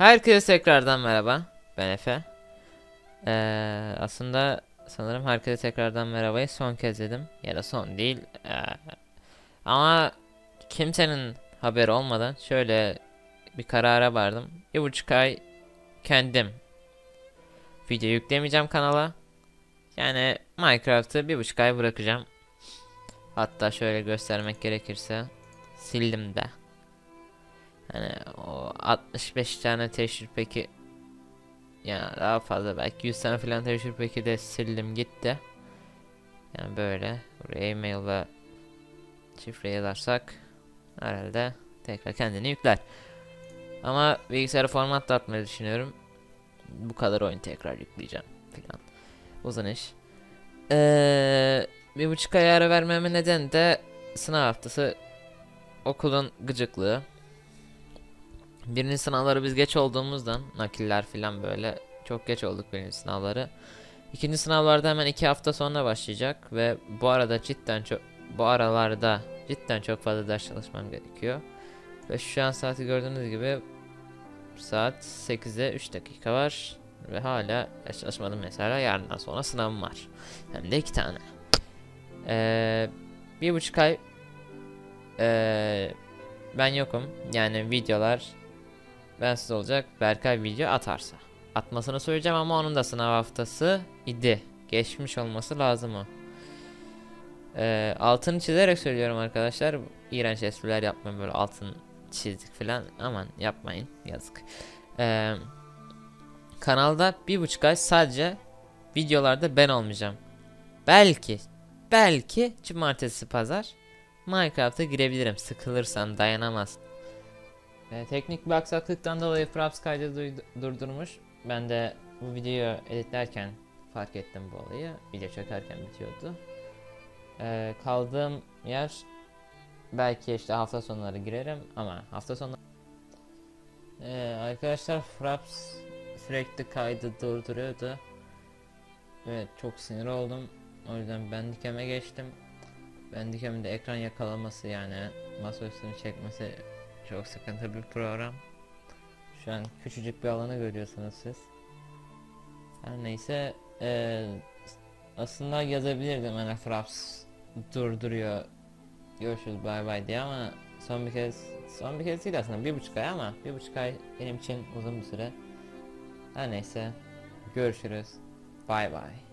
Herkese tekrardan merhaba. Ben Efe. Ee, aslında sanırım herkese tekrardan merhabayı son kez dedim. Ya da son değil. Ee, ama kimsenin haberi olmadan şöyle bir karara vardım. Bir buçuk ay kendim video yüklemeyeceğim kanala. Yani Minecraft'ı bir buçuk ay bırakacağım. Hatta şöyle göstermek gerekirse sildim de. Hani o 65 tane teşhir peki yani daha fazla belki 100 tane falan teşhir peki de sildim gitti. Yani böyle buraya e-mail ve şifre yazarsak herhalde tekrar kendini yükler. Ama bilgisayarı format da atmayı düşünüyorum. Bu kadar oyun tekrar yükleyeceğim filan. Uzun iş. Ee, bir buçuk ay ara vermemin nedeni de sınav haftası okulun gıcıklığı. Birinci sınavları biz geç olduğumuzdan nakiller filan böyle çok geç olduk birinci sınavları. İkinci sınavlarda hemen iki hafta sonra başlayacak ve bu arada cidden çok bu aralarda cidden çok fazla ders çalışmam gerekiyor. Ve şu an saati gördüğünüz gibi saat 8'e 3 dakika var ve hala ders çalışmadım mesela yarından sonra sınavım var. Hem de iki tane. Ee, bir buçuk ay ee, ben yokum. Yani videolar bensiz olacak. Berkay video atarsa. Atmasını söyleyeceğim ama onun da sınav haftası idi. Geçmiş olması lazım o. Ee, altını çizerek söylüyorum arkadaşlar. İğrenç espriler yapmayın böyle altın çizdik falan. Aman yapmayın yazık. Ee, kanalda bir buçuk ay sadece videolarda ben olmayacağım. Belki belki cumartesi pazar Minecraft'a girebilirim sıkılırsan dayanamaz. Ee, teknik bir aksaklıktan dolayı Fraps kaydı durdurmuş. Ben de bu videoyu editlerken fark ettim bu olayı. Video çekerken bitiyordu. Ee, kaldığım yer belki işte hafta sonları girerim ama hafta sonu Ee, arkadaşlar Fraps sürekli kaydı durduruyordu. Evet çok sinir oldum. O yüzden Bandicam'e geçtim. Bandicam'in de ekran yakalaması yani masa üstünü çekmesi çok sıkıntı bir program. Şu an küçücük bir alanı görüyorsunuz siz. Her neyse eee, aslında yazabilirdim hani Fraps durduruyor görüşürüz bay bay diye ama son bir kez son bir kez değil aslında bir buçuk ay ama bir buçuk ay benim için uzun bir süre. Her neyse görüşürüz bay bay.